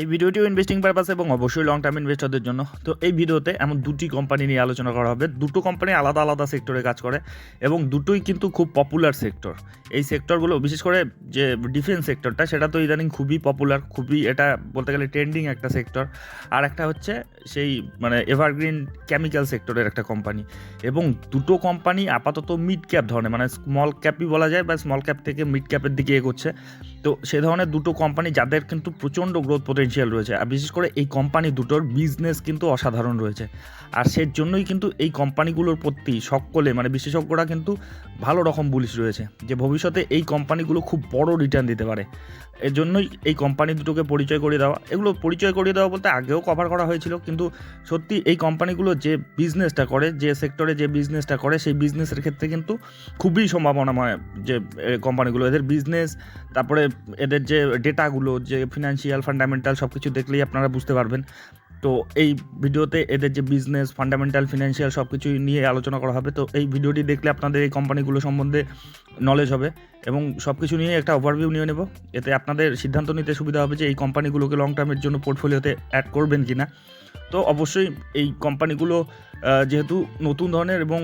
এই ভিডিওটিও investing purpose এবং অবশ্যই লং টার্ম ইনভেস্টরদের জন্য। তো এই ভিডিওতে এমন দুটি কোম্পানি নিয়ে আলোচনা করা হবে। দুটো কোম্পানি আলাদা আলাদা সেক্টরে কাজ করে এবং দুটোই কিন্তু খুব পপুলার সেক্টর এই সেক্টরগুলো বিশেষ করে যে ডিফেন্স সেক্টরটা সেটা তো ইদানিং খুবই পপুলার খুবই এটা বলতে গেলে ট্রেন্ডিং একটা সেক্টর আর একটা হচ্ছে সেই মানে এভারগ্রিন কেমিক্যাল সেক্টরের একটা কোম্পানি এবং দুটো কোম্পানি আপাতত মিড ক্যাপ ধরনের মানে স্মল ক্যাপই বলা যায় বা স্মল ক্যাপ থেকে মিড ক্যাপের দিকে এগোচ্ছে। তো সে ধরনের দুটো কোম্পানি যাদের কিন্তু প্রচণ্ড গ্রোথ পোটেন্সিয়াল রয়েছে, আর বিশেষ করে এই কোম্পানি দুটোর বিজনেস কিন্তু অসাধারণ রয়েছে। আর সে জন্যই কিন্তু এই কোম্পানিগুলোর প্রতি সকলে মানে বিশেষজ্ঞরা কিন্তু ভালো রকম বুলিশ রয়েছে, যে ভবিষ্যতে এই কোম্পানিগুলো খুব বড় রিটার্ন দিতে পারে। এর জন্যই এই কোম্পানি দুটোকে পরিচয় করিয়ে দেওয়া। এগুলো পরিচয় করিয়ে দেওয়া বলতে আগেও কভার করা হয়েছিল, কিন্তু সত্যি এই কোম্পানিগুলো যে বিজনেসটা করে, যে সেক্টরে যে বিজনেসটা করে, সেই বিজনেসের ক্ষেত্রে কিন্তু খুবই সম্ভাবনাময় যে কোম্পানিগুলো এদের বিজনেস তারপরে এদের যে ডেটাগুলো যে ফিনান্সিয়াল ফান্ডামেন্টাল সব কিছু দেখলেই আপনারা বুঝতে পারবেন। তো এই ভিডিওতে এদের যে বিজনেস ফান্ডামেন্টাল ফিনান্সিয়াল সব কিছু নিয়ে আলোচনা করা হবে। তো এই ভিডিওটি দেখলে আপনাদের এই কোম্পানিগুলো সম্বন্ধে নলেজ হবে এবং সব কিছু নিয়ে একটা ওভারভিউ নিয়ে নেব। এতে আপনাদের সিদ্ধান্ত নিতে সুবিধা হবে যে এই কোম্পানিগুলোকে লং টার্মের জন্য পোর্টফোলিওতে অ্যাড করবেন কি না তো অবশ্যই এই কোম্পানিগুলো যেহেতু নতুন ধরনের এবং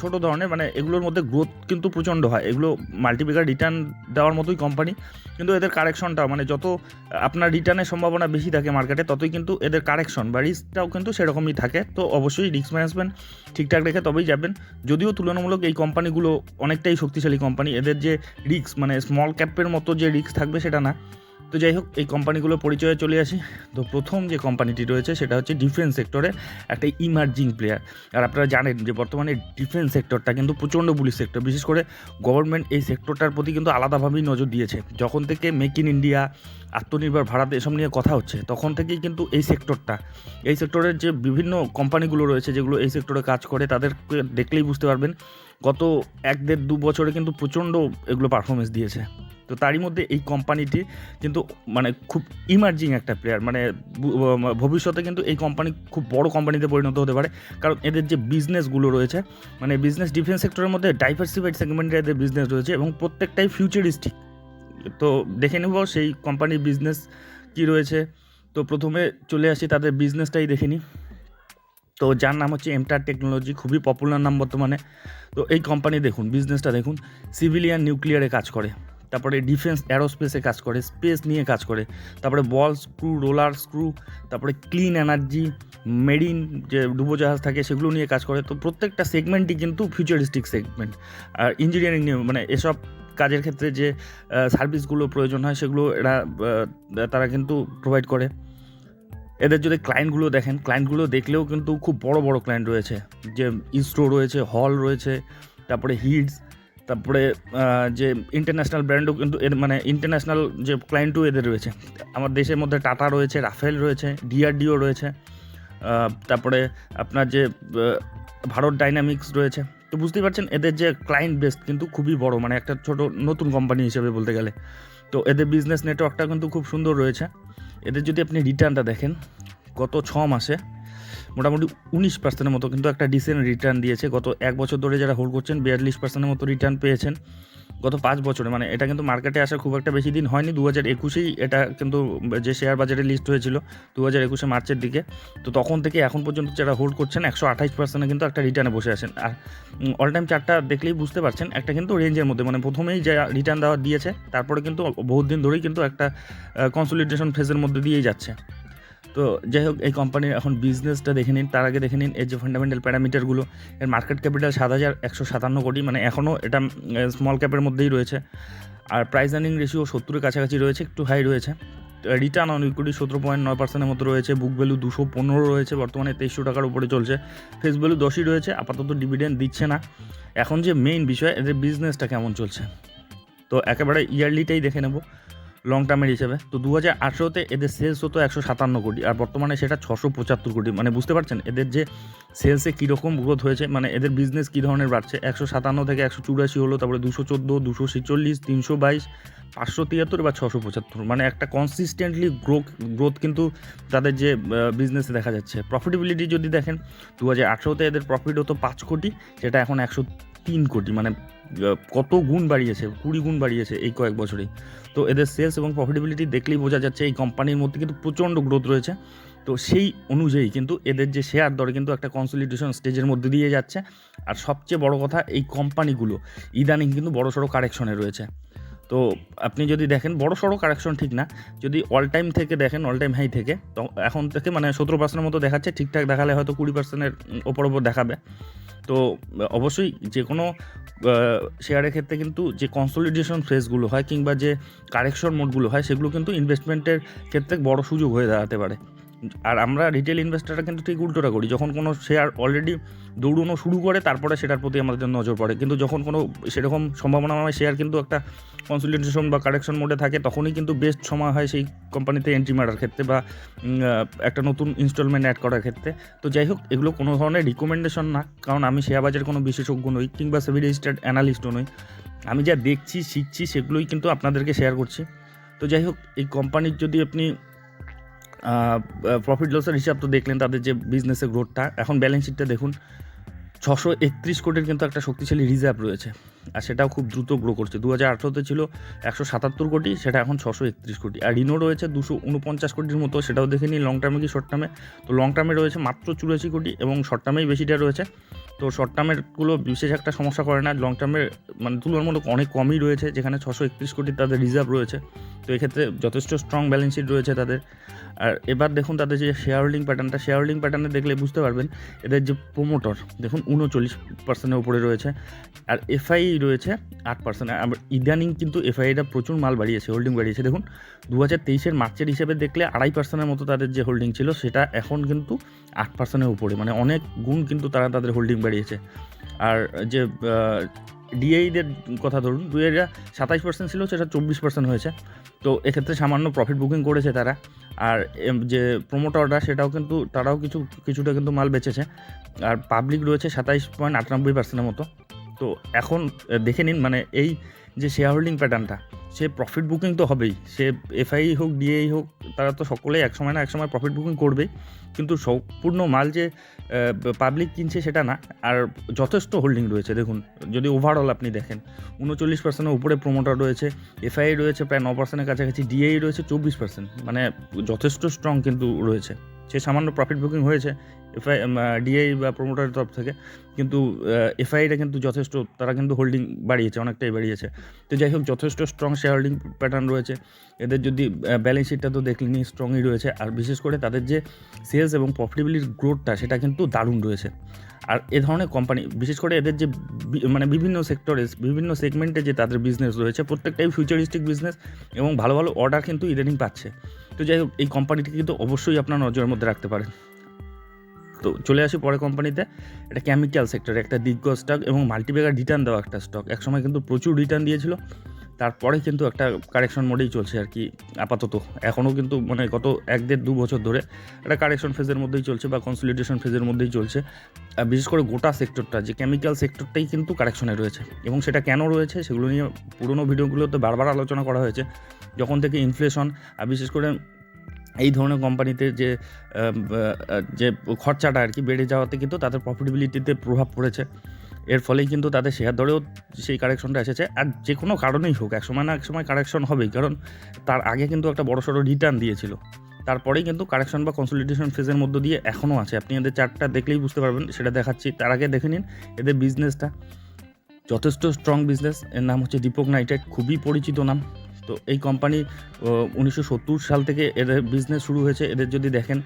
ছোট ধরনের মানে এগুলোর মধ্যে গ্রোথ কিন্তু প্রচণ্ড হয়। এগুলো মাল্টিপিকার রিটার্ন দেওয়ার মতোই কোম্পানি কিন্তু এদের কারেকশনটা মানে যত আপনার রিটার্নের সম্ভাবনা বেশি থাকে মার্কেটে ততই কিন্তু এদের কারেকশন বা রিস্কটাও কিন্তু সেরকমই থাকে। তো অবশ্যই রিস্ক ম্যানেজমেন্ট ঠিকঠাক রেখে তবেই যাবেন। যদিও তুলনামূলক এই কোম্পানিগুলো অনেকটাই শক্তিশালী কোম্পানি এদের যে রিস্ক মানে স্মল ক্যাপের মতো যে রিস্ক থাকবে সেটা না। তো যাই হোক, এই কোম্পানিগুলো পরিচয়ে চলে আসি। তো প্রথম যে কোম্পানিটি রয়েছে, সেটা হচ্ছে ডিফেন্স সেক্টরে একটা ইমার্জিং প্লেয়ার। আর আপনারা জানেন যে বর্তমানে ডিফেন্স সেক্টরটা কিন্তু প্রচণ্ড বুলিশ সেক্টর বিশেষ করে গভর্নমেন্ট এই সেক্টরটার প্রতি কিন্তু আলাদাভাবেই নজর দিয়েছে। যখন থেকে মেক ইন ইন্ডিয়া আত্মনির্ভর ভারত এসব নিয়ে কথা হচ্ছে, তখন থেকেই কিন্তু এই সেক্টরটা এই সেক্টরের যে বিভিন্ন কোম্পানিগুলো রয়েছে, যেগুলো এই সেক্টরে কাজ করে তাদেরকে দেখলেই বুঝতে পারবেন, গত এক দেড় দু বছরে কিন্তু প্রচণ্ড এগুলো পারফরমেন্স দিয়েছে। তো তারই মধ্যে এই কোম্পানিটি কিন্তু মানে খুব ইমার্জিং একটা প্লেয়ার মানে ভবিষ্যতে কিন্তু এই কোম্পানি খুব বড় কোম্পানিতে পরিণত হতে পারে। কারণ এদের যে বিজনেসগুলো রয়েছে মানে বিজনেস ডিফেন্স সেক্টরের মধ্যে ডাইভার্সিফাইড সেগমেন্টে এদের বিজনেস রয়েছে এবং প্রত্যেকটাই ফিউচারিস্টিক তো দেখে নেব সেই কোম্পানির বিজনেস কি রয়েছে। তো প্রথমে চলে আসি, তাদের বিজনেসটাই দেখে নিই। তো যার নাম হচ্ছে এমটার টেকনোলজি খুবই পপুলার নাম বর্তমানে। তো এই কোম্পানি দেখুন বিজনেসটা দেখুন সিভিলিয়ান নিউক্লিয়ারে কাজ করে। তারপরে ডিফেন্স অ্যারোস্পেসে কাজ করে স্পেস নিয়ে কাজ করে। তারপরে বল স্ক্রু রোলার স্ক্রু তারপরে ক্লিন এনার্জি মেরিন যে ডুবোজাহাজ থাকে সেগুলো নিয়ে কাজ করে। তো প্রত্যেকটা সেগমেন্টই কিন্তু ফিউচারিস্টিক সেগমেন্ট আর ইঞ্জিনিয়ারিং নিয়ে মানে এসব কাজের ক্ষেত্রে যে সার্ভিসগুলো প্রয়োজন হয় সেগুলো এরা তারা কিন্তু প্রোভাইড করে। এদের যদি ক্লায়েন্টগুলো দেখেন ক্লায়েন্টগুলো দেখলেও কিন্তু খুব বড় বড় ক্লায়েন্ট রয়েছে। যে ইসরো রয়েছে হল রয়েছে, তারপরে হিটস তারপরে যে ইন্টারন্যাশনাল ব্র্যান্ডও কিন্তু এর মানে ইন্টারন্যাশনাল যে ক্লায়েন্টও এদের রয়েছে। আমার দেশের মধ্যে টাটা রয়েছে, রাফেল রয়েছে, ডিআরডিও রয়েছে তারপরে আপনার যে ভারত ডাইনামিক্স রয়েছে। তো বুঝতেই পারছেন, এদের যে ক্লায়েন্ট বেস কিন্তু খুবই বড় মানে একটা ছোট নতুন কোম্পানি হিসেবে বলতে গেলে। তো এদের বিজনেস নেটওয়ার্কটা কিন্তু খুব সুন্দর রয়েছে। এদের যদি আপনি রিটার্নটা দেখেন, গত ছ মাসে মোটামুটি উনিশ পার্সেন্টের মতো কিন্তু একটা ডিসেন্ট রিটার্ন দিয়েছে। গত এক বছর ধরে যারা হোল্ড করছেন, বিয়াল্লিশ পার্সেন্টের মতো রিটার্ন পেয়েছেন। গত পাঁচ বছরে মানে এটা কিন্তু মার্কেটে আসা খুব একটা বেশি দিন হয়নি। দু হাজার একুশেই এটা কিন্তু যে শেয়ার বাজারে লিস্ট হয়েছিল দু হাজার একুশে মার্চের দিকে। তো তখন থেকে এখন পর্যন্ত যারা হোল্ড করছেন, একশো আঠাইশ পার্সেন্টে কিন্তু একটা রিটার্নে বসে আছেন। আর অল টাইম চারটা দেখলেই বুঝতে পারছেন, একটা কিন্তু রেঞ্জের মধ্যে। মানে প্রথমেই যা রিটার্ন দেওয়া দিয়েছে, তারপরে কিন্তু বহুত দিন ধরেই কিন্তু একটা কনসলিডেশন ফেজের মধ্যে দিয়েই যাচ্ছে। তো যাই হোক, এই কোম্পানির এখন বিজনেসটা দেখে নিন, তার আগে দেখে নিন এর যে ফান্ডামেন্টাল প্যারামিটারগুলো এর মার্কেট ক্যাপিটাল সাত হাজার একশো সাতান্ন কোটি মানে এখনও এটা স্মল ক্যাপের মধ্যেই রয়েছে। আর প্রাইস আর্নিং রেশিও সত্তরের কাছাকাছি রয়েছে, একটু হাই রয়েছে। রিটার্ন অন ইকুইটি সতেরো পয়েন্ট নয় পার্সেন্টের মতো রয়েছে বুক ভ্যালু দুশো পনেরো রয়েছে, বর্তমানে তেইশশো টাকার উপরে চলছে। ফেস ভ্যালু দশই রয়েছে, আপাতত ডিভিডেন্ড দিচ্ছে না। এখন যে মেইন বিষয়, এদের বিজনেসটা কেমন চলছে? তো একেবারে ইয়ারলিটাই দেখে নেব। লং টার্মের হিসেবে। তো দু হাজার আঠেরোতে এদের সেলস হতো একশো সাতান্ন কোটি, আর বর্তমানে সেটা ছশো পঁচাত্তর কোটি। মানে বুঝতে পারছেন? এদের যে সেলসে কীরকম গ্রোথ হয়েছে মানে এদের বিজনেস কী ধরনের বাড়ছে? একশো সাতান্ন থেকে একশো চুরাশি হলো, তারপরে দুশো চোদ্দ, দুশো ছেচল্লিশ, তিনশো বাইশ, পাঁচশো তিয়াত্তর বা ছশো পঁচাত্তর। মানে একটা কনসিস্টেন্টলি গ্রোথ গ্রোথ কিন্তু তাদের যে বিজনেসে দেখা যাচ্ছে। প্রফিটেবিলিটি যদি দেখেন দু হাজার আঠেরোতে এদের প্রফিট হতো পাঁচ কোটি, সেটা এখন একশো তিন কোটি। মানে কত গুণ বাড়িয়েছে, কুড়ি গুণ বাড়িয়েছে এই কয়েক বছরেই। তো এদের সেলস এবং প্রফিটেবিলিটি দেখলেই বোঝা যাচ্ছে এই কোম্পানির মধ্যে কিন্তু প্রচণ্ড গ্রোথ রয়েছে। তো সেই অনুযায়ী কিন্তু এদের যে শেয়ার দর কিন্তু একটা কনসলিটেশন স্টেজের মধ্যে দিয়ে যাচ্ছে। আর সবচেয়ে বড় কথা এই কোম্পানিগুলো ইদানিং কিন্তু বড় সড়ো কারেকশনে রয়েছে। তো আপনি যদি দেখেন বড় সড়ো কারেকশন ঠিক না, যদি অল টাইম থেকে দেখেন অল টাইম হাই থেকে, তো এখন থেকে মানে সতেরো পার্সেন্টের মতো দেখাচ্ছে, ঠিকঠাক দেখালে হয়তো কুড়ি পার্সেন্টের ওপর ওপর দেখাবে। তো অবশ্যই যে কোনো শেয়ারের ক্ষেত্রে কিন্তু যে কনসলিডেশন ফেসগুলো হয় কিংবা যে কারেকশন মোডগুলো হয়, সেগুলো কিন্তু ইনভেস্টমেন্টের ক্ষেত্রে বড় সুযোগ হয়ে দাঁড়াতে পারে। আর আমরা রিটেল ইনভেস্টাররা কিন্তু ঠিক উল্টোটা করি। যখন কোনো শেয়ার অলরেডি দৌড়ানো শুরু করে, তারপরে সেটার প্রতি আমাদের নজর পড়ে। কিন্তু যখন কোনো সেরকম সম্ভাবনা সম্ভাবনাময় শেয়ার কিন্তু একটা কনসলিডেশন বা কারেকশন মোডে থাকে, তখনই কিন্তু বেস্ট সময় হয় সেই কোম্পানিতে এন্ট্রি মারার ক্ষেত্রে বা একটা নতুন ইনস্টলমেন্ট অ্যাড করার ক্ষেত্রে। তো যাই হোক, এগুলো কোনো ধরনের রিকমেন্ডেশন না। কারণ আমি শেয়ার বাজারের কোনো বিশেষজ্ঞ নই, কিংবা সেভি রেজিস্টার্ড অ্যানালিস্টও নই। আমি যা দেখছি, শিখছি, সেগুলোই কিন্তু আপনাদেরকে শেয়ার করছি। তো যাই হোক, এই কোম্পানির যদি আপনি প্রফিট লসের হিসাব তো দেখলেন তাদের যে বিজনেসের গ্রোথটা এখন ব্যালেন্স শিটটা দেখুন, ছশো একত্রিশ কোটির কিন্তু একটা শক্তিশালী রিজার্ভ রয়েছে। আর সেটাও খুব দ্রুত গ্রো করছে। দু হাজার আঠেরোতে ছিল একশো সাতাত্তর কোটি, সেটা এখন ছশো একত্রিশ কোটি। আর ঋণও রয়েছে দুশো উনপঞ্চাশ কোটির মতো, সেটাও দেখে নিই লং টার্মে কি শর্ট টার্মে তো লং টার্মে রয়েছে মাত্র চুরাশি কোটি এবং শর্ট টার্মেই বেশিটা রয়েছে। তো শর্ট টার্মেরগুলো বিশেষ একটা সমস্যা করে না লং টার্মের মানে তুলনার মতো অনেক কমই রয়েছে, যেখানে ছশো একত্রিশ কোটি তাদের রিজার্ভ রয়েছে। তো এক্ষেত্রে যথেষ্ট স্ট্রং ব্যালেন্স শিট রয়েছে তাদের। আর এবার দেখুন তাদের যে শেয়ার হোল্ডিং প্যাটার্নটা শেয়ার হোল্ডিং প্যাটার্নে দেখলে বুঝতে পারবেন, এদের যে প্রোমোটর দেখুন উনচল্লিশ পার্সেন্টের উপরে রয়েছে। আর এফআই রয়েছে আট পার্সেন্ট ইদানিং কিন্তু এফআইটা প্রচুর মাল বাড়িয়েছে হোল্ডিং বাড়িয়েছে। দেখুন দু হাজার তেইশের মার্চের হিসেবে দেখলে আড়াই পার্সেন্টের মতো তাদের যে হোল্ডিং ছিল, সেটা এখন কিন্তু আট পার্সেন্টের উপরে। মানে অনেক গুণ কিন্তু তারা তাদের হোল্ডিং বাড়িয়েছে। আর যে ডিআইদের কথা ধরুন দু হাজার সাতাইশ পার্সেন্ট ছিল, সেটা চব্বিশ পার্সেন্ট হয়েছে। তো এক্ষেত্রে সামান্য প্রফিট বুকিং করেছে তারা। আর যে প্রোমোটাররা সেটাও কিন্তু, তারাও কিছু, কিছুটা কিন্তু মাল বেচেছে। আর পাবলিক রয়েছে সাতাইশ পয়েন্ট আটানব্বই পার্সেন্টের মতো। তো এখন দেখে নিন মানে এই যে শেয়ার হোল্ডিং প্যাটার্নটা সে প্রফিট বুকিং তো হবেই। সে এফআই হোক ডিআই হোক, তারা তো সকলেই এক সময় না এক সময় প্রফিট বুকিং করবেই। কিন্তু সম্পূর্ণ মাল যে পাবলিক কিনছে সেটা না, আর যথেষ্ট হোল্ডিং রয়েছে, দেখুন, যদি ওভারঅল আপনি দেখেন, উনচল্লিশ পার্সেন্টের উপরে প্রোমোটার রয়েছে এফআই রয়েছে প্রায় ন পার্সেন্টের কাছাকাছি ডিএই রয়েছে চব্বিশ পার্সেন্ট মানে যথেষ্ট স্ট্রং কিন্তু রয়েছে। সে সামান্য প্রফিট বুকিং হয়েছে এফআই ডিআই বা প্রোমোটারের তরফ থেকে। কিন্তু এফআইটা কিন্তু যথেষ্ট, তারা কিন্তু হোল্ডিং বাড়িয়েছে, অনেকটাই বাড়িয়েছে। তো যাই হোক, যথেষ্ট স্ট্রং শেয়ার হোল্ডিং প্যাটার্ন রয়েছে। এদের যদি ব্যালেন্স শিটটা তো দেখলেনি স্ট্রংই রয়েছে। আর বিশেষ করে তাদের যে সেলস এবং প্রফিটেবিলিটির গ্রোথটা সেটা কিন্তু দারুণ রয়েছে। আর এ ধরনের কোম্পানি বিশেষ করে এদের যে মানে বিভিন্ন সেক্টরে বিভিন্ন সেগমেন্টে যে তাদের বিজনেস রয়েছে, প্রত্যেকটাই ফিউচারিস্টিক বিজনেস এবং ভালো ভালো অর্ডার কিন্তু ইদানিং পাচ্ছে। তো যাই হোক, এই কোম্পানিটি কিন্তু অবশ্যই আপনার নজরের মধ্যে রাখতে পারেন। তো চলে আসি পরে কোম্পানিতে এটা কেমিক্যাল সেক্টরে একটা দিগ্গজ স্টক এবং মাল্টিপ্যাকার রিটার্ন দেওয়া একটা স্টক একসময় কিন্তু প্রচুর রিটার্ন দিয়েছিল। তারপরে কিন্তু একটা কারেকশন মোডেই চলছে আর কি, আপাতত। এখনও কিন্তু মানে গত এক দেড় দু বছর ধরে একটা কারেকশন ফেজের মধ্যেই চলছে বা কনসলিডেশন ফেজের মধ্যেই চলছে। বিশেষ করে গোটা সেক্টরটা যে কেমিক্যাল সেক্টরটাই কিন্তু কারেকশনে রয়েছে। এবং সেটা কেন রয়েছে সেগুলো নিয়ে পুরোনো ভিডিওগুলোতে বারবার আলোচনা করা হয়েছে। যখন থেকে ইনফ্লেশন আর বিশেষ করে এই ধরনের কোম্পানিতে যে যে খরচাটা আর কি বেড়ে যাওয়াতে কিন্তু তাদের প্রফিটেবিলিটিতে প্রভাব পড়েছে। এর ফলেই কিন্তু তাদের শেয়ার দরেও সেই কারেকশনটা এসেছে। আর যে কোনো কারণেই হোক এক সময় না এক সময় কারেকশন হবেই। কারণ তার আগে কিন্তু একটা বড় সড়ো রিটার্ন দিয়েছিল। তারপরেই কিন্তু কারেকশন বা কনসলিডেশন ফেজের মধ্য দিয়ে এখনও আছে। আপনি এদের চার্টটা দেখলেই বুঝতে পারবেন। সেটা দেখাচ্ছি। তার আগে দেখে নিন এদের বিজনেসটা যথেষ্ট স্ট্রং বিজনেস এর নাম হচ্ছে দীপক নাইটেড খুবই পরিচিত নাম। তো এই কোম্পানি উনিশশো সত্তর সাল থেকে এদের বিজনেস শুরু হয়েছে। এদের যদি দেখেন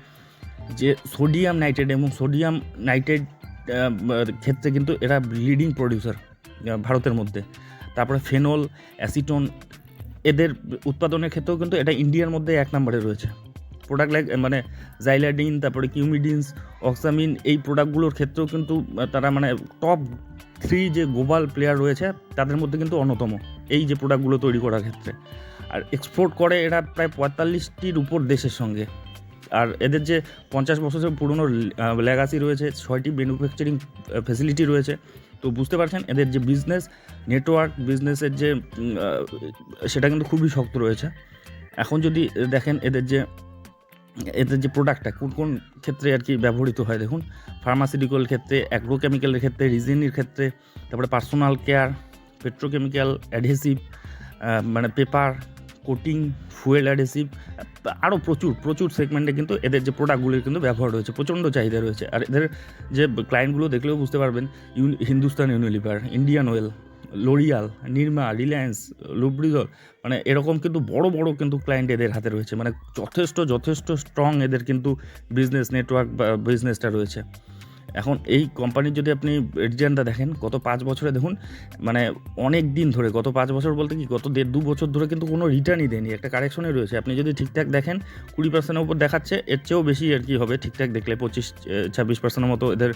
যে সোডিয়াম নাইট্রেট এবং সোডিয়াম নাইট্রেট ক্ষেত্রে কিন্তু এরা লিডিং প্রডিউসার ভারতের মধ্যে। তারপরে ফেনল অ্যাসিটন এদের উৎপাদনের ক্ষেত্রেও কিন্তু এটা ইন্ডিয়ার মধ্যে এক নম্বরে রয়েছে। প্রোডাক্ট লাইক মানে জাইলাডিন তারপরে কিউমিডিনস অক্সামিন এই প্রোডাক্টগুলোর ক্ষেত্রেও কিন্তু তারা মানে টপ থ্রি যে গ্লোবাল প্লেয়ার রয়েছে, তাদের মধ্যে কিন্তু অন্যতম। এই যে প্রোডাক্টগুলো তৈরি করার ক্ষেত্রে। আর এক্সপোর্ট করে এরা প্রায় পঁয়তাল্লিশটির উপর দেশের সঙ্গে। আর এদের যে পঞ্চাশ বছরের পুরনো লেগাসি রয়েছে, ছয়টি ম্যানুফ্যাকচারিং ফেসিলিটি রয়েছে। তো বুঝতে পারছেন, এদের যে বিজনেস নেটওয়ার্ক বিজনেসের যে সেটা কিন্তু খুবই শক্ত রয়েছে। এখন যদি দেখেন এদের যে এদের যে প্রোডাক্টটা কোন কোন ক্ষেত্রে আর কি ব্যবহৃত হয় দেখুন। ফার্মাসিউটিক্যাল ক্ষেত্রে অ্যাগ্রোকেমিক্যালের ক্ষেত্রে রিজিনির ক্ষেত্রে, তারপরে পার্সোনাল কেয়ার পেট্রোকেমিক্যাল অ্যাডহেসিভ মানে পেপার কোটিং ফুয়েল অ্যাডহেসিভ আরও প্রচুর প্রচুর সেগমেন্টে কিন্তু এদের যে প্রোডাক্টগুলির কিন্তু ব্যবহার রয়েছে, প্রচণ্ড চাহিদা রয়েছে। আর এদের যে ক্লায়েন্টগুলো দেখলেও বুঝতে পারবেন Hindustan Unilever Indian Oil L'Oreal Nirma Reliance Lubrizol মানে এরকম কিন্তু বড় বড় কিন্তু ক্লায়েন্ট এদের হাতে রয়েছে। মানে যথেষ্ট যথেষ্ট স্ট্রং এদের কিন্তু বিজনেস নেটওয়ার্ক বা বিজনেসটা রয়েছে। এখন এই কোম্পানির যদি আপনি রিটার্নটা দেখেন, গত পাঁচ বছরে দেখুন মানে অনেক দিন ধরে, গত পাঁচ বছর বলতে কি, গত দেড় দু বছর ধরে কিন্তু কোনো রিটার্নই দেয়নি, একটা কারেকশনে রয়েছে। আপনি যদি ঠিকঠাক দেখেন, কুড়ি পার্সেন্টের উপর দেখাচ্ছে, এর চেয়েও বেশি আর কি হবে ঠিকঠাক দেখলে, পঁচিশ ছাব্বিশ পার্সেন্টের মতো এদের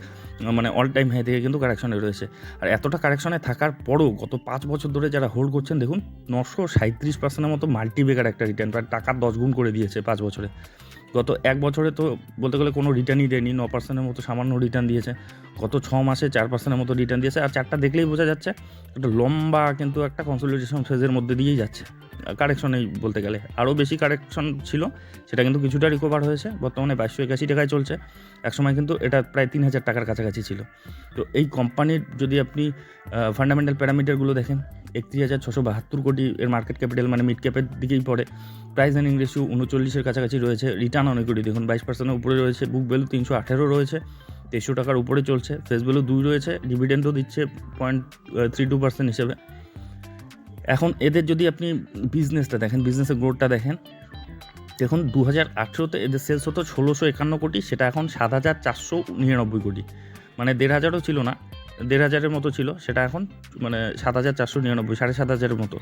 মানে অল টাইম হাই থেকে কিন্তু কারেকশনে রয়েছে। আর এতটা কারেকশনে থাকার পরও গত পাঁচ বছর ধরে যারা হোল্ড করছেন, দেখুন, নশো সাঁত্রিশ পার্সেন্টের মতো মাল্টিবেকার একটা রিটার্ন প্রায় টাকার দশ গুণ করে দিয়েছে পাঁচ বছরে। গত এক বছরে তো বলতে গেলে কোনো রিটার্নই দেয়নি, ন পার্সেন্টের মতো সামান্য রিটার্ন দিয়েছে। গত ছ মাসে চার পার্সেন্টের মতো রিটার্ন দিয়েছে। আর চারটা দেখলেই বোঝা যাচ্ছে, একটা লম্বা কিন্তু একটা কনসোলিডেশন ফেজের মধ্যে দিয়েই যাচ্ছে। কারেকশনেই বলতে গেলে। আরও বেশি কারেকশন ছিল, সেটা কিন্তু কিছুটা রিকভার হয়েছে। বর্তমানে বাইশশো একাশি টাকায় চলছে। একসময় কিন্তু এটা প্রায় তিন হাজার টাকার কাছাকাছি ছিল। তো এই কোম্পানির যদি আপনি ফান্ডামেন্টাল প্যারামিটারগুলো দেখেন একত্রিশ হাজার ছশো বাহাত্তর কোটি এর মার্কেট ক্যাপিটাল মানে মিড ক্যাপের দিকেই পড়ে। প্রাইস অ্যান্ড রেশিও উনচল্লিশের কাছাকাছি রয়েছে। রিটার্ন অনেক কোটি দেখুন, বাইশ পার্সেন্টের উপরে রয়েছে। বুক ভ্যালু তিনশো আঠেরো রয়েছে। তেইশশো টাকার উপরে চলছে। ফেস ভ্যালু দুই রয়েছে। ডিভিডেন্ডও দিচ্ছে পয়েন্ট থ্রি টু পার্সেন্ট হিসেবে। এখন এদের যদি আপনি বিজনেসটা দেখেন বিজনেসের গ্রোথটা দেখেন, দেখুন দু হাজার আঠেরোতে এদের সেলস হতো ষোলোশো একান্ন কোটি। সেটা এখন সাত হাজার চারশো নিরানব্বই কোটি। মানে দেড় হাজারও ছিল না। দেড় হাজারের মতো ছিল, সেটা এখন মানে সাত হাজার চারশো নিরানব্বই, সাড়ে সাত হাজারের মতো।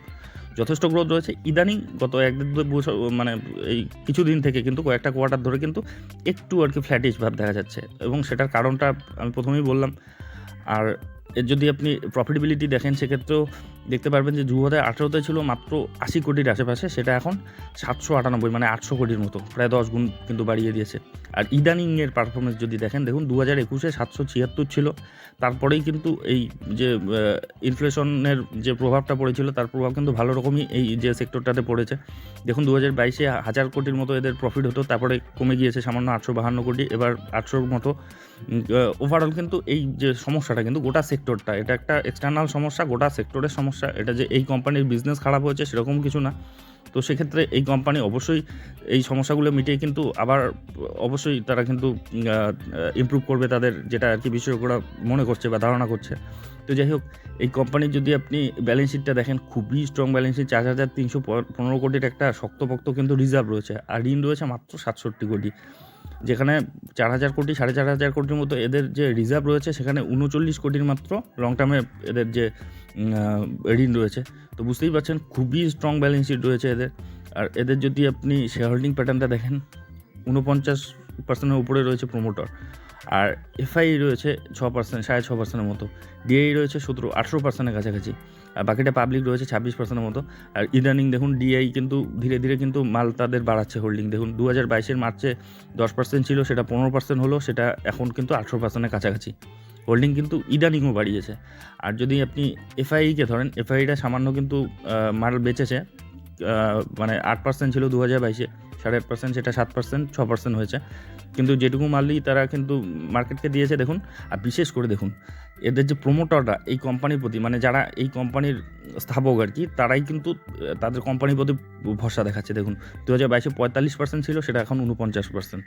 যথেষ্ট গ্রোথ রয়েছে। ইদানিং গত এক দু বছর মানে এই কিছুদিন থেকে কিন্তু কয়েকটা কোয়ার্টার ধরে কিন্তু একটু আর কি ফ্ল্যাটিশ ভাব দেখা যাচ্ছে। এবং সেটার কারণটা আমি প্রথমেই বললাম। আর যদি আপনি প্রফিটেবিলিটি দেখেন, সেক্ষেত্রেও দেখতে পারবেন যে দু হাজার আঠেরোতে ছিল মাত্র আশি কোটির আশেপাশে, সেটা এখন সাতশো আটানব্বই মানে আটশো কোটির মতো, প্রায় দশ গুণ কিন্তু বাড়িয়ে দিয়েছে। আর ইদানিংয়ের পারফরমেন্স যদি দেখেন, দেখুন দু হাজার একুশে সাতশো ছিয়াত্তর ছিল, তারপরেই কিন্তু এই যে ইনফ্লেশনের যে প্রভাবটা পড়েছিল, তার প্রভাব কিন্তু ভালো রকমই এই যে সেক্টরটাতে পড়েছে। দেখুন দু হাজার বাইশে হাজার কোটির মতো এদের প্রফিট হতো, তারপরে কমে গিয়েছে সামান্য আটশো বাহান্ন কোটি, এবার আটশোর মতো। ওভারঅল কিন্তু এই যে সমস্যাটা কিন্তু গোটা সেক্টরটা, এটা একটা এক্সটার্নাল সমস্যা, গোটা সেক্টরের সমস্যা। এটা যে এই কোম্পানির বিজনেস খারাপ হয়েছে সেরকম কিছু না। তো সেক্ষেত্রে এই কোম্পানি অবশ্যই এই সমস্যাগুলো মিটিয়ে কিন্তু আবার অবশ্যই তারা কিন্তু ইমপ্রুভ করবে তাদের যেটা আর কি বিশেষজ্ঞরা মনে করছে বা ধারণা করছে। তো যাই হোক, এই কোম্পানির যদি আপনি ব্যালেন্স শিটটা দেখেন, খুবই স্ট্রং ব্যালেন্স শিট চার হাজার তিনশো পনেরো কোটির একটা শক্তপোক্ত কিন্তু রিজার্ভ রয়েছে। আর ঋণ রয়েছে মাত্র সাতষট্টি কোটি। যেখানে চার হাজার কোটি, সাড়ে চার হাজার কোটির মতো এদের যে রিজার্ভ রয়েছে, সেখানে উনচল্লিশ কোটির মাত্র লং টার্মে এদের যে ঋণ রয়েছে। তো বুঝতেই পারছেন, খুবই স্ট্রং ব্যালেন্স শিট রয়েছে এদের। আর এদের যদি আপনি শেয়ার হোল্ডিং প্যাটার্নটা দেখেন, উনপঞ্চাশ পার্সেন্টের উপরে রয়েছে প্রোমোটার আর এফআই রয়েছে ছ পার্সেন্ট সাড়ে ছ পার্সেন্টের মতো। ডিআই রয়েছে সতেরো, আঠেরো পার্সেন্টের কাছাকাছি। আর বাকিটা পাবলিক রয়েছে ছাব্বিশ পার্সেন্টের মতো। আর ইদানিং দেখুন ডিআই কিন্তু ধীরে ধীরে কিন্তু মাল তাদের বাড়াচ্ছে হোল্ডিং দেখুন দু হাজার বাইশের মার্চে দশ পার্সেন্ট ছিল, সেটা পনেরো পার্সেন্ট হলো, সেটা এখন কিন্তু আঠেরো পার্সেন্টের কাছাকাছি। হোল্ডিং কিন্তু ইদানিংও বাড়িয়েছে। আর যদি আপনি এফআইকে ধরেন এফআইটা সামান্য কিন্তু মাল বেচেছে মানে আট পার্সেন্ট ছিল দু হাজার বাইশে, সাড়ে আট পার্সেন্ট সেটা সাত পার্সেন্ট ছ পার্সেন্ট হয়েছে। কিন্তু যেটুকু মালই তারা কিন্তু মার্কেটকে দিয়েছে, দেখুন, আর বিশেষ করে দেখুন, এদের যে প্রোমোটাররা এই কোম্পানির প্রতি মানে যারা এই কোম্পানির স্থাপক আর কি, তারাই কিন্তু তাদের কোম্পানির প্রতি ভরসা দেখাচ্ছে। দেখুন দু হাজার বাইশে পঁয়তাল্লিশ পার্সেন্ট ছিল, সেটা এখন উনপঞ্চাশ পার্সেন্ট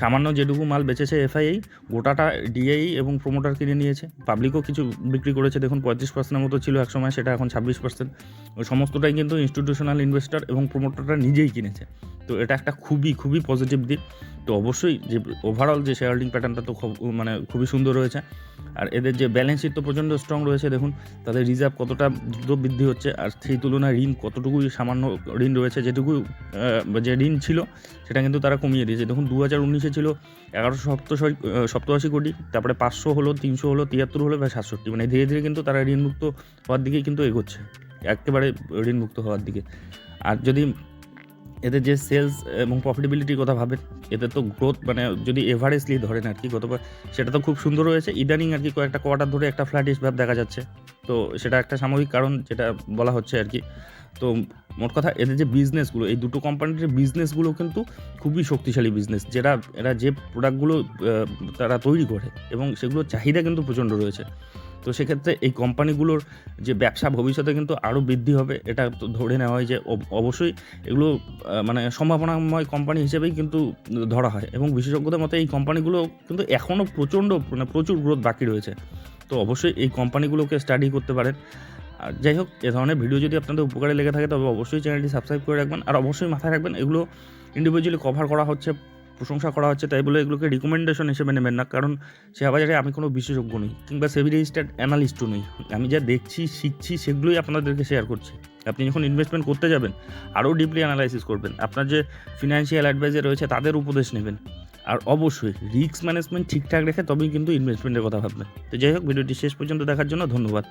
সামান্য যেটুকু মাল বেচেছে এফআইআই গোটাটা ডিআই এবং প্রোমোটার কিনে নিয়েছে। পাবলিকও কিছু বিক্রি করেছে। দেখুন, পঁয়ত্রিশ পার্সেন্টের মতো ছিল একসময়, সেটা এখন ছাব্বিশ পার্সেন্ট ওই সমস্তটাই কিন্তু ইনস্টিটিউশনাল ইনভেস্টর এবং প্রোমোটাররা নিজেই কিনেছে। তো এটা একটা খুবই খুবই পজিটিভ দিক। তো অবশ্যই যে ওভারঅল যে শেয়ার হোল্ডিং প্যাটার্নটা তো খুব মানে খুবই সুন্দর রয়েছে আর এদের যে ব্যালেন্স শিট তো প্রচণ্ড স্ট্রং রয়েছে, দেখুন, তাদের রিজার্ভ কতটা দ্রুত বৃদ্ধি হচ্ছে। আর সেই তুলনায় ঋণ কতটুকুই সামান্য ঋণ রয়েছে যেটুকু যে ঋণ ছিল, সেটা কিন্তু তারা কমিয়ে দিয়েছে। দেখুন দু হাজার উনিশে ছিল এগারোশো সপ্তশো সপ্তআশি কোটি, তারপরে পাঁচশো হলো, তিনশো হলো, তিয়াত্তর হলো বা সাতষট্টি। মানে ধীরে ধীরে কিন্তু তারা ঋণমুক্ত হওয়ার দিকেই কিন্তু এগোচ্ছে। একেবারে ঋণমুক্ত হওয়ার দিকে। আর যদি এদের যে সেলস এবং প্রফিটেবিলিটির কথা ভাবেন, এদের তো গ্রোথ মানে যদি এভারেজলি ধরেন আর কি, গতবার সেটা তো খুব সুন্দর হয়েছে। ইদানিং আর কি কয়েকটা কোয়ার্টার ধরে একটা ফ্ল্যাটিশ ভাব দেখা যাচ্ছে। তো সেটা একটা সাময়িক কারণ যেটা বলা হচ্ছে আর কি। তো মোট কথা এদের যে বিজনেসগুলো এই দুটো কোম্পানির বিজনেসগুলো কিন্তু খুবই শক্তিশালী বিজনেস যেটা এরা যে প্রোডাক্টগুলো তারা তৈরি করে এবং সেগুলোর চাহিদা কিন্তু প্রচণ্ড রয়েছে। তো সেক্ষেত্রে এই কোম্পানিগুলোর যে ব্যবসা ভবিষ্যতে কিন্তু আরও বৃদ্ধি হবে, এটা তো ধরে নেওয়া হয় যে অবশ্যই এগুলো মানে সম্ভাবনাময় কোম্পানি হিসেবেই কিন্তু ধরা হয় এবং বিশেষজ্ঞদের মতে এই কোম্পানিগুলো কিন্তু এখনও প্রচণ্ড মানে প্রচুর গ্রোথ বাকি রয়েছে। তো অবশ্যই এই কোম্পানিগুলোকে স্টাডি করতে পারেন। আর যাই হোক, এ ধরনের ভিডিও যদি আপনাদের উপকারে লেগে থাকে, তবে অবশ্যই চ্যানেলটি সাবস্ক্রাইব করে রাখবেন। আর অবশ্যই মাথায় রাখবেন, এগুলো ইন্ডিভিজুয়ালি কভার করা হচ্ছে প্রশংসা করা হচ্ছে, তাই বলে এগুলোকে রিকমেন্ডেশন হিসেবে নেবেন না। কারণ শেয়ার বাজারে আমি কোনো বিশেষজ্ঞ নই, কিংবা সেভি রেজিস্টার্ড অ্যানালিস্টও নই। আমি যা দেখছি, শিখছি, সেগুলোই আপনাদেরকে শেয়ার করছি। আপনি যখন ইনভেস্টমেন্ট করতে যাবেন, আরও ডিপলি অ্যানালাইসিস করবেন। আপনার যে ফিনান্সিয়াল অ্যাডভাইজার রয়েছে, তাদের উপদেশ নেবেন। আর অবশ্যই রিস্ক ম্যানেজমেন্ট ঠিকঠাক রেখে তবেই কিন্তু ইনভেস্টমেন্টের কথা ভাববেন। তো যাই হোক, ভিডিওটি শেষ পর্যন্ত দেখার জন্য ধন্যবাদ।